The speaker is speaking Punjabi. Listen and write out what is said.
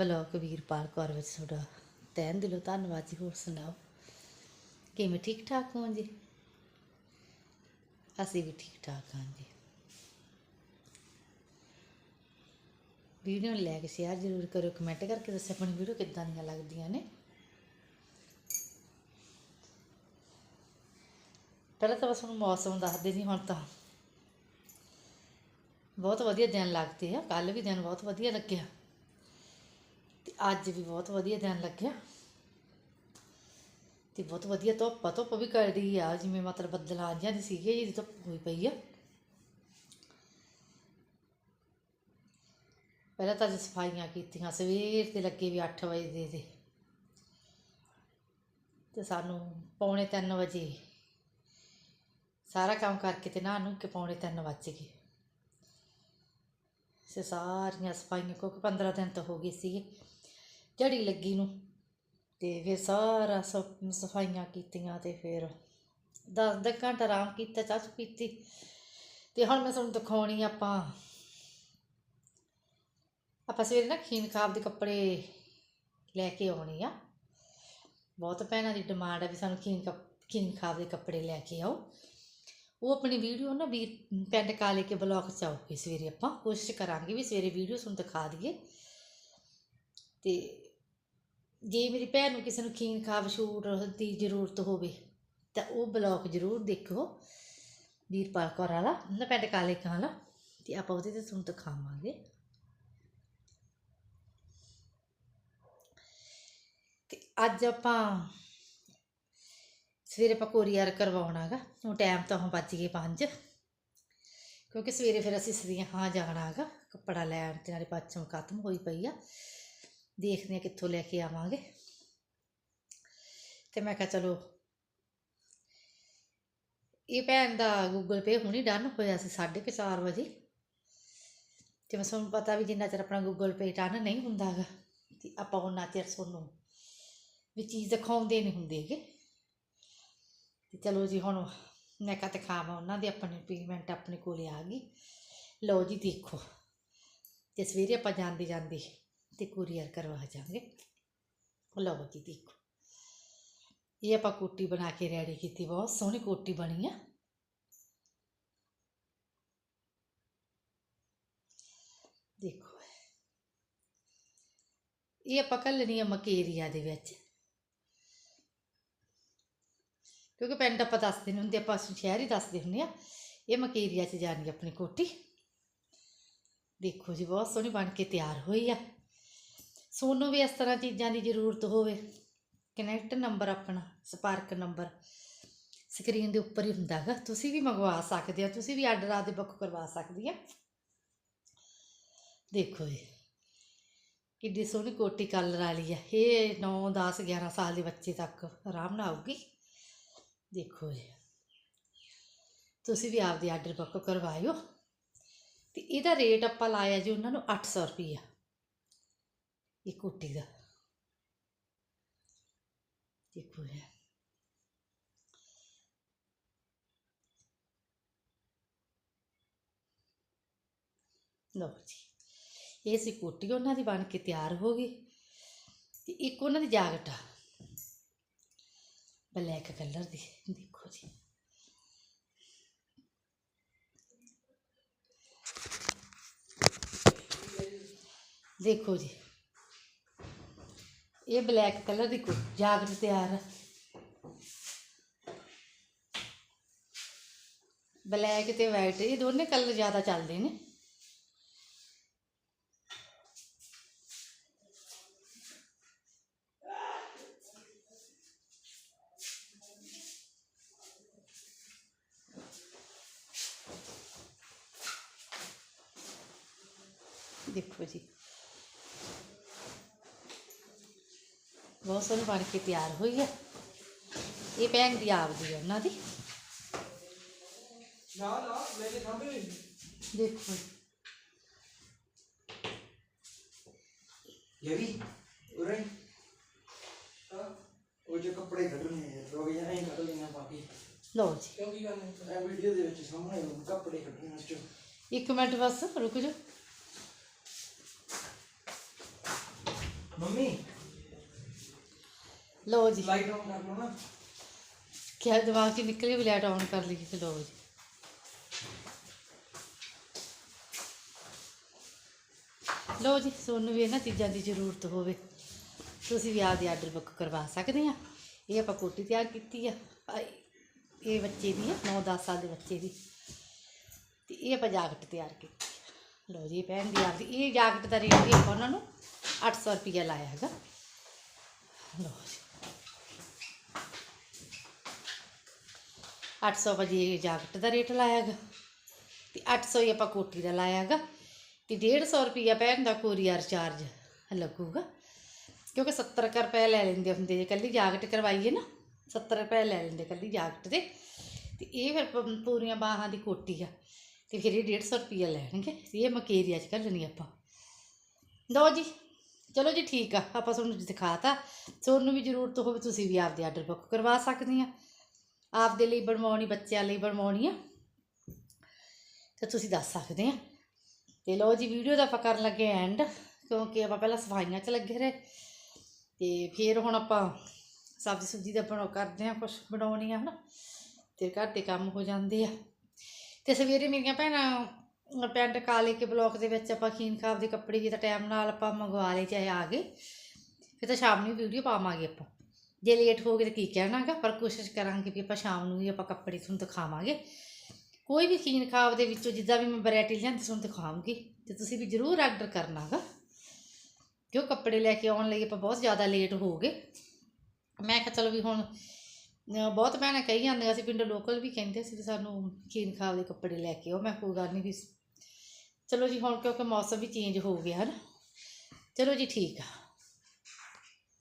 ਬਲੌਕ ਵੀਰਪਾਲ ਕੌਰ ਵਿੱਚ ਤੁਹਾਡਾ ਤੈਨ ਦਿਲੋਂ ਧੰਨਵਾਦ ਜੀ। ਹੋਰ ਸੁਣਾਓ? ਕਿਵੇਂ ਠੀਕ ਠਾਕ ਹੋ ਜੀ? ਅਸੀਂ ਵੀ ਠੀਕ ਠਾਕ ਹਾਂ ਜੀ। ਵੀਡੀਓ ਨੂੰ ਲੈ ਕੇ ਸ਼ੇਅਰ ਜ਼ਰੂਰ ਕਰੋ ਕਮੈਂਟ ਕਰਕੇ ਦੱਸੋ ਆਪਣੀ ਵੀਡੀਓ ਕਿੱਦਾਂ ਦੀਆਂ ਲੱਗਦੀਆਂ ਨੇ। ਪਹਿਲਾਂ ਤਾਂ ਬਸ ਤੁਹਾਨੂੰ ਮੌਸਮ ਦੱਸਦੇ ਜੀ, ਹੁਣ ਤਾਂ ਬਹੁਤ ਵਧੀਆ ਦਿਨ ਲੱਗਦੇ ਆ। ਕੱਲ ਵੀ ਦਿਨ ਬਹੁਤ ਵਧੀਆ ਲੱਗਿਆ। ਅੱਜ ਵੀ ਬਹੁਤ ਵਧੀਆ ਦਿਨ ਲੱਗਿਆ। ਤੇ ਬਹੁਤ ਵਧੀਆ ਧੁੱਪ ਆ, ਧੁੱਪ ਵੀ ਕਰਦੀ ਆ, ਜਿਵੇਂ ਮਤਲਬ ਬੱਦਲਾਂ ਜਾਂਦੇ ਸੀਗੇ ਜਿਹਦੀ ਧੁੱਪ ਹੋਈ ਪਈ ਆ। ਪਹਿਲਾਂ ਤਾਂ ਅੱਜ ਸਫਾਈਆਂ ਕੀਤੀਆਂ, ਸਵੇਰ ਤੇ ਲੱਗੇ ਵੀ 8 ਵਜੇ ਦੇ ਦੇ ਤੇ ਸਾਨੂੰ ਪੌਣੇ 3 ਵਜੇ ਸਾਰਾ ਕੰਮ ਕਰਕੇ ਤੇ ਨਾ ਨੂੰ ਕਿ ਪੌਣੇ 3 ਵੱਜ ਗਏ। ਸੇ ਸਾਰੀਆਂ ਸਫਾਈਆਂ, ਕਿਉਂਕਿ 15 ਦਿਨ ਤਾਂ ਹੋ ਗਏ ਸੀਗੇ। ਝੜੀ ਲੱਗੀ ਨੂੰ। ਤੇ ਫਿਰ ਸਾਰਾ ਸਫ- ਸਫਾਈਆਂ ਕੀਤੀਆਂ ਤੇ ਫਿਰ 10 ਦਸ ਘੰਟਾ ਆਰਾਮ ਕੀਤਾ, ਚਾਹ ਚੂਹ ਪੀਤੀ। ਤੇ ਹੁਣ ਮੈਂ ਤੁਹਾਨੂੰ ਦਿਖਾਉਣੀ ਆਪਾਂ ਆਪਾਂ ਸਵੇਰੇ ਨਾ ਖੀਨ ਖਾਬ ਦੇ ਕੱਪੜੇ ਲੈ ਕੇ ਆਉਣੇ ਆ। ਬਹੁਤ ਭੈਣਾਂ ਦੀ ਡਿਮਾਂਡ ਆ ਵੀ ਸਾਨੂੰ ਖੀਨ ਕੱਪ, ਖੀਨ ਖਾਬ ਦੇ ਕੱਪੜੇ ਲੈ ਕੇ ਆਓ। ਉਹ ਆਪਣੀ ਵੀਡੀਓ ਨਾ ਵੀ ਪਿੰਡ ਕਾਲੇ ਕੇ ਬਲੌਗ ਚ ਆਊਗੀ ਸਵੇਰੇ ਆਪਾਂ। ਕੋਸ਼ਿਸ਼ ਕਰਾਂਗੇ ਵੀ ਸਵੇਰੇ ਵੀਡੀਓ ਤੁਹਾਨੂੰ ਦਿਖਾ ਦਈਏ। ਤੇ ਜੇ ਮੇਰੀ ਭੈਣ ਨੂੰ ਕਿਸੇ ਨੂੰ ਖੀਨ ਖਾਬ ਸ਼ੂਟ ਦੀ ਜ਼ਰੂਰਤ ਹੋਵੇ, ਤਾਂ ਉਹ ਬਲੌਗ ਜ਼ਰੂਰ ਦੇਖੋ। ਵੀਰਪਾਲ ਕੌਰ ਵਾਲਾ ਨਾ ਪਿੰਡ ਕਾਲੇ ਕਾਂ ਵਾਲਾ, ਤੇ ਆਪਾਂ ਉਹਦੇ ਤੇ ਤੁਹਾਨੂੰ ਦਿਖਾਵਾਂਗੇ ਤੇ ਅੱਜ ਆਪਾਂ ਸਵੇਰੇ ਆਪਾਂ ਕੋਰੀਅਰ ਕਰਵਾਉਣਾਗਾ, ਹੁਣ ਟਾਈਮ ਤਾਂ ਹੁਣ ਵੱਜ ਗਏ 5 ਕਿਉਂਕਿ ਸਵੇਰੇ ਫਿਰ ਅਸੀਂ ਸਦੀਆਂ ਹਾਂ ਜਾਣਾਗਾ, ਕੱਪੜਾ ਲੈਣ ਤੇ ਨਾਲੇ ਪੱਛਮ ਖਤਮ ਹੋਈ ਪਈ ਆ। ਦੇਖਦੇ ਆ ਕਿੱਥੋਂ ਲੈ ਕੇ ਆਵਾਂਗੇ। ਤੇ ਮੈਂ ਕਿਹਾ ਚਲੋ, ਇਹ ਭੈਣ ਦਾ ਗੂਗਲ ਪੇ ਹੁਣੀ ਡਨ ਹੋਇਆ ਸੀ 4:30 ਵਜੇ। ਤੇ ਮੈਂ ਤੁਹਾਨੂੰ ਪਤਾ ਵੀ ਜਿੰਨਾ ਚਿਰ ਆਪਣਾ ਗੂਗਲ ਪੇ ਡਨ ਨਹੀਂ ਹੁੰਦਾਗਾ ਤੇ ਆਪਾਂ ਉਹਨਾਂ ਚਿਰ ਤੁਹਾਨੂੰ ਵੀ ਚੀਜ਼ ਦਿਖਾਉਂਦੇ ਨਹੀਂ ਹੁੰਦੇਗੇ ਤੇ ਚਲੋ ਜੀ ਹੁਣ ਮੈਂ ਕਹ ਦਿਖਾਵਾਂ ਉਹਨਾਂ ਦੀ ਆਪਣੀ ਪੇਮੈਂਟ ਆਪਣੇ ਕੋਲੇ ਆ ਗਈ। ਲਓ ਜੀ ਦੇਖੋ, ਤੇ ਸਵੇਰੇ ਆਪਾਂ ਜਾਂਦੇ ਜਾਂਦੇ ਤੇ ਕੁਰੀਅਰ ਕਰਵਾ ਜਾਾਂਗੇ ਲਓ ਜੀ ਦੇਖੋ ਇਹ ਆਪਾਂ ਕੋਟੀ ਬਣਾ ਕੇ ਰੈਡੀ ਕੀਤੀ ਬਹੁਤ ਸੋਹਣੀ ਕੋਟੀ ਬਣੀ ਆ ਦੇਖੋ ਇਹ ਆਪਾਂ ਘੱਲਣੀ ਆ ਮਕੇਰੀਆ ਦੇ ਵਿੱਚ ਕਿਉਂਕਿ ਪਿੰਡ ਆਪਾਂ ਦੱਸਦੇ ਨਹੀਂ ਹੁੰਦੇ ਆਪਾਂ ਸ਼ਹਿਰ ਹੀ ਦੱਸਦੇ ਹੁੰਦੇ ਆ ਇਹ ਮਕੇਰੀਆ 'ਚ ਜਾਣੀ ਆਪਣੀ ਕੋਟੀ ਦੇਖੋ ਜੀ ਬਹੁਤ ਸੋਹਣੀ ਬਣ ਕੇ ਤਿਆਰ ਹੋਈ ਆ ਸੋਨੂੰ ਵੀ ਇਸ ਤਰ੍ਹਾਂ ਚੀਜ਼ਾਂ ਦੀ ਜ਼ਰੂਰਤ ਹੋਵੇ। ਕਨੈਕਟ ਨੰਬਰ ਆਪਣਾ, ਸਪਾਰਕ ਨੰਬਰ ਸਕਰੀਨ ਦੇ ਉੱਪਰ ਹੀ ਹੁੰਦਾ ਹੈਗਾ। ਤੁਸੀਂ ਵੀ ਮੰਗਵਾ ਸਕਦੇ ਹੋ, ਤੁਸੀਂ ਵੀ ਆਰਡਰ ਆਦੇ ਬੁੱਕ ਕਰਵਾ ਸਕਦੀ ਆ। ਦੇਖੋ ਇਹ ਕਿੱਡੀ ਸੋਹਣੀ ਕੋਟੀ ਕਲਰ ਵਾਲੀ ਆ। ਇਹ 9 10 11 ਸਾਲ ਦੇ ਬੱਚੇ ਤੱਕ ਆਰਾਮ ਨਾਲ ਆਊਗੀ। ਦੇਖੋ ਇਹ ਤੁਸੀਂ ਵੀ ਆਪਦੇ ਆਰਡਰ ਬੁੱਕ ਕਰਵਾਇਓ। ਤੇ ਇਹਦਾ ਰੇਟ ਆਪਾਂ ਲਾਇਆ ਜੀ, ਉਹਨਾਂ ਨੂੰ 800 ਰੁਪਈਆ। ਇਹ ਕੋਟੀ ਦਾ। ਦੇਖੋ ਇਹ। ਲਓ ਜੀ। ਇਹ ਸੀ ਕੋਟੀ ਉਹਨਾਂ ਦੀ ਬਣ ਕੇ ਤਿਆਰ ਹੋ ਗਈ। ਤੇ ਇੱਕ ਉਹਨਾਂ ਦੀ ਜਾਕਟ ਆ। ਬਲੈਕ ਕਲਰ ਦੀ, ਦੇਖੋ ਜੀ। ਦੇਖੋ ਜੀ। ਇਹ ਬਲੈਕ ਕਲਰ ਦੀ ਕੋ ਜਾਕਟ ਤਿਆਰ ਹੈ ਬਲੈਕ ਤੇ ਵਾਈਟ ਇਹ ਦੋਨੇ ਕਲਰ ਜ਼ਿਆਦਾ ਚੱਲਦੇ ਨੇ ਦੇਖੋ ਜੀ ਬਹੁਤ ਸੋਹਣੀ ਬਣ ਕੇ ਤਿਆਰ ਹੋਈ ਹੈ ਇਹ ਭੈਣ ਦੀ ਆਪਦੀ ਹੈ ਉਹਨਾਂ ਦੀ ਨਾ ਨਾ ਮੇਰੇ ਸਾਹਮਣੇ ਦੇਖੋ ਜੀ। ਯਾਰੀ ਉਰੇ ਹਾਂ ਉਹ ਜੇ ਕੱਪੜੇ ਕੱਢਣੇ ਰੋਗ ਜਾਂ ਐਂ ਕੱਢ ਲੈਣਾ ਬਾਕੀ ਲਓ ਜੀ ਕਿਉਂ ਕੀ ਕਰਨੇ ਇਹ ਵੀਡੀਓ ਦੇ ਵਿੱਚ ਸਾਹਮਣੇ ਉਹ ਕੱਪੜੇ ਕੱਢਣੇ ਉਸ ਚੋਂ ਇੱਕ ਮਿੰਟ ਬਸ ਰੁਕ ਜਾ ਮੰਮੀ ਲਓ ਜੀ। ਲਾਈਟ ਆਨ ਕਰ ਲਓ ਨਾ। ਕਿਆ ਦਿਮਾਗ 'ਚ ਨਿਕਲੇ ਵੀ ਲਾਈਟ ਆਨ ਕਰ ਲਈ ਤੇ ਲਓ ਜੀ। ਲਓ ਜੀ ਤੁਹਾਨੂੰ ਵੀ ਇਹਨਾਂ ਚੀਜ਼ਾਂ ਦੀ ਜ਼ਰੂਰਤ ਹੋਵੇ। ਤੁਸੀਂ ਵੀ ਆਪਦੀ ਆਰਡਰ ਬੁੱਕ ਕਰਵਾ ਸਕਦੇ ਆ। ਇਹ ਆਪਾਂ ਕੋਟੀ ਤਿਆਰ ਕੀਤੀ ਆ। ਇਹ ਬੱਚੇ ਦੀ ਆ 9-10 ਸਾਲ ਦੇ ਬੱਚੇ ਦੀ। ਤੇ ਇਹ ਆਪਾਂ ਜਾਕਟ ਤਿਆਰ ਕੀਤੀ। ਲਓ ਜੀ ਪਹਿਨ ਦੀ ਆਪਦੀ ਇਹ ਜਾਕਟ ਦਾ ਰੇਟ ਵੀ ਆਪਾਂ ਉਹਨਾਂ ਨੂੰ 800 ਰੁਪਇਆ ਲਾਇਆ ਹੈਗਾ। ਲਓ ਜੀ। 800 ਵਜੇ ਜਾਕਟ ਦਾ ਰੇਟ ਲਾਇਆ ਗਾ ਤੇ 800 ਹੀ ਆਪਾਂ ਕੋਟੀ ਦਾ ਲਾਇਆ ਗਾ ਤੇ 150 ਰੁਪਈਆ ਪੈਣ ਦਾ ਕੋਰੀਅਰ ਚਾਰਜ ਲੱਗੂਗਾ। ਕਿਉਂਕਿ 70 ਰੁਪਏ ਲੈ ਲੈਂਦੇ ਹੁੰਦੇ ਜੇ ਕੱਲੀ ਜਾਕਟ ਕਰਵਾਈਏ ਨਾ 70 ਰੁਪਏ ਲੈ ਲੈਂਦੇ ਕੱਲੀ ਜਾਕਟ ਦੇ। ਤੇ ਇਹ ਫਿਰ ਪੂਰੀਆਂ ਬਾਹਾਂ ਦੀ ਕੋਟੀ ਆ ਤੇ ਫਿਰ ਇਹ 150 ਰੁਪਈਆ ਲੈਣਗੇ ਤੇ ਇਹ ਮਕੇਰੀਆ ਚ ਘੱਲਣੀ ਆਪਾਂ। ਲਓ ਜੀ, ਚਲੋ ਜੀ ਠੀਕ ਆ, ਆਪਾਂ ਤੁਹਾਨੂੰ ਦਿਖਾਤਾ। ਤੁਹਾਨੂੰ ਵੀ ਜ਼ਰੂਰਤ ਹੋਵੇ ਤੁਸੀਂ ਵੀ ਆਪਦੇ ਆਰਡਰ ਬੁੱਕ ਕਰਵਾ ਸਕਦੇ ਆ। ਆਪਦੇ ਲਈ ਬਣਵਾਉਣੀ, ਬੱਚਿਆਂ ਲਈ ਬਣਵਾਉਣੀ ਆ। ਤਾਂ ਤੁਸੀਂ ਦੱਸ ਸਕਦੇ ਆ। ਤੇ ਲਓ ਜੀ ਵੀਡੀਓ ਦਾ ਆਪਾਂ ਕਰਨ ਲੱਗੇ ਐਂਡ ਕਿਉਂਕਿ ਆਪਾਂ ਪਹਿਲਾਂ ਸਫਾਈਆਂ 'ਚ ਲੱਗੇ ਰਹੇ। ਤੇ ਫਿਰ ਹੁਣ ਆਪਾਂ ਸਬਜ਼ੀ ਸੁਬਜ਼ੀ ਦਾ ਬਣਾਉ, ਕਰਦੇ ਆ ਕੁਝ ਬਣਾਉਣੀ ਆ, ਹਨਾ। ਤੇ ਘਰ ਦੇ ਕੰਮ ਹੋ ਜਾਂਦੇ ਆ। ਤੇ ਸਵੇਰੇ ਮੇਰੀਆਂ ਭੈਣਾਂ, ਪਿੰਡ ਕਾਲੇ ਕੇ ਬਲਾਕ ਦੇ ਵਿੱਚ ਆਪਾਂ ਖੀਨ ਖਾਬ ਦੇ ਕੱਪੜੇ ਜੇ ਤਾਂ ਟਾਈਮ ਨਾਲ ਆਪਾਂ ਮੰਗਵਾ ਲਏ, ਚਾਹੇ ਆ ਗਏ। ਫਿਰ ਤਾਂ ਸ਼ਾਮ ਨੂੰ ਵੀਡੀਓ ਪਾਵਾਂਗੇ ਆਪਾਂ। ਜੇ ਲੇਟ ਹੋ ਗਏ ਤਾਂ ਕੀ ਕਹਿਣਾਗਾ? ਪਰ ਕੋਸ਼ਿਸ਼ ਕਰਾਂਗੇ ਵੀ ਆਪਾਂ ਸ਼ਾਮ ਨੂੰ ਵੀ ਆਪਾਂ ਕੱਪੜੇ ਤੁਹਾਨੂੰ ਦਿਖਾਵਾਂਗੇ। ਕੋਈ ਵੀ ਖੀਨ ਖਾਬ ਦੇ ਵਿੱਚੋਂ ਜਿੱਦਾਂ ਵੀ ਮੈਂ ਵੈਰਾਈਟੀ ਲਿਆਂਦੀ ਤੁਹਾਨੂੰ ਦਿਖਾਵਾਂਗੀ ਤੇ ਤੁਸੀਂ ਵੀ ਜ਼ਰੂਰ ਆਰਡਰ ਕਰਨਾਗਾ। ਕਿਉਂ ਕੱਪੜੇ ਲੈ ਕੇ ਆਉਣ ਲਈ ਆਪਾਂ ਬਹੁਤ ਜ਼ਿਆਦਾ ਲੇਟ ਹੋ ਗਏ। ਮੈਂ ਕਿਹਾ ਚਲੋ ਵੀ ਹੁਣ ਬਹੁਤ ਭੈਣਾਂ ਕਹੀ ਜਾਂਦੀਆਂ ਸੀ, ਪਿੰਡ ਲੋਕਲ ਵੀ ਕਹਿੰਦੇ ਸੀ ਵੀ ਸਾਨੂੰ ਖੀਨ ਖਾਬ ਦੇ ਕੱਪੜੇ ਲੈ ਕੇ ਆਓ। ਮੈਂ ਕੋਈ ਗੱਲ ਨਹੀਂ ਵੀ ਚਲੋ ਜੀ ਹੁਣ ਕਿਉਂਕਿ ਮੌਸਮ ਵੀ ਚੇਂਜ ਹੋ ਗਿਆ ਹਨ ਚਲੋ ਜੀ ਠੀਕ ਆ।